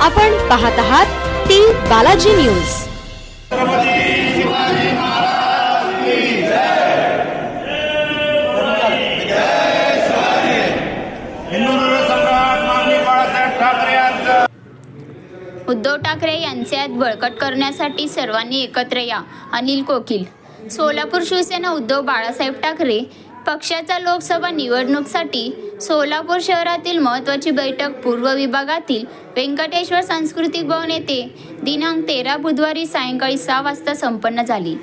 आपण पाहत आहात टी बालाजी न्यूज. उद्धव ठाकरे यांचे बळकट करण्यासाठी सर्वांनी एकत्र या. अनिल कोकिल. सोलापूर शिवसेना उद्धव बाळासाहेब ठाकरे पक्षाच्या लोकसभा निवडणुकीसाठी सोलापूर शहरातील महत्त्वाची बैठक पूर्व विभागातील व्यंकटेश्वर सांस्कृतिक भवन येथे दिनांक तेरा बुधवारी सायंकाळी सहा वाजता संपन्न झाली.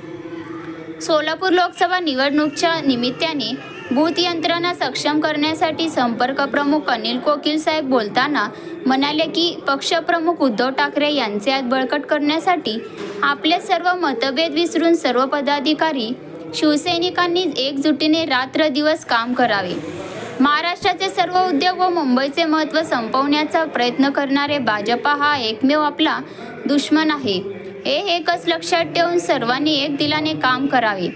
सोलापूर लोकसभा निवडणूकच्या निमित्ताने बूथ यंत्रणा सक्षम करण्यासाठी संपर्क प्रमुख अनिल कोकिल साहेब बोलताना म्हणाले की पक्षप्रमुख उद्धव ठाकरे यांचे आज बळकट करण्यासाठी आपले सर्व मतभेद विसरून सर्व पदाधिकारी शिवसैनिकांनी एकजुटीने रात्र दिवस काम करावे. महाराष्ट्राचे सर्व उद्योग व मुंबईचे महत्त्व संपवण्याचा प्रयत्न करणारे भाजपा हा एकमेव आपला दुश्मन आहे. हे एकच लक्षात ठेवून सर्वांनी एक दिलाने काम करावे.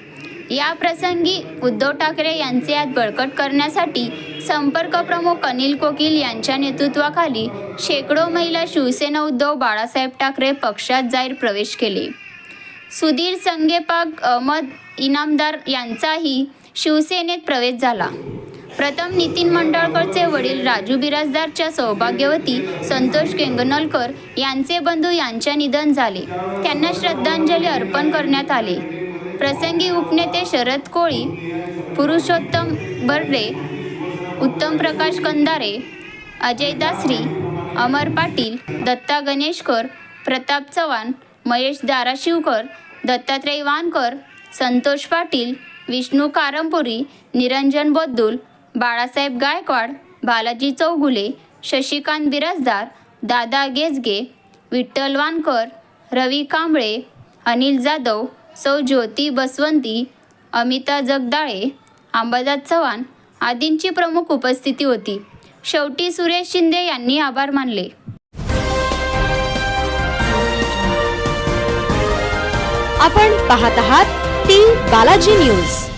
या प्रसंगी उद्धव ठाकरे यांचे यात बळकट करण्यासाठी संपर्क प्रमुख अनिल कोकिल यांच्या नेतृत्वाखाली शेकडो महिला शिवसेना उद्धव बाळासाहेब ठाकरे पक्षात जाहीर प्रवेश केले. सुधीर संगेपाक अहमद इनामदार यांचाही शिवसेनेत प्रवेश झाला. प्रथम नितीन मंडळकरचे वडील राजू बिराजदारच्या सौभाग्यवती संतोष केंगनलकर यांचे बंधू यांचे निधन झाले. त्यांना श्रद्धांजली अर्पण करण्यात आले. प्रसंगी उपनेते शरद कोळी पुरुषोत्तम बर्डे उत्तम प्रकाश कंदारे अजय दासरी अमर पाटील दत्ता गणेशकर प्रताप चव्हाण महेश धाराशिवकर दत्तात्रय वानकर संतोष पाटील विष्णू कारंपुरी निरंजन बोद्दुल बाळासाहेब गायकवाड बालाजी चौगुले शशिकांत बिराजदार दादा गेजगे विठ्ठल वानकर रवी कांबळे अनिल जाधव सौ ज्योती बसवंती अमिता जगदाळे अंबादास चव्हाण आदींची प्रमुख उपस्थिती होती. शेवटी सुरेश शिंदे यांनी आभार मानले. आपण पाहत आहात टी बालाजी न्यूज.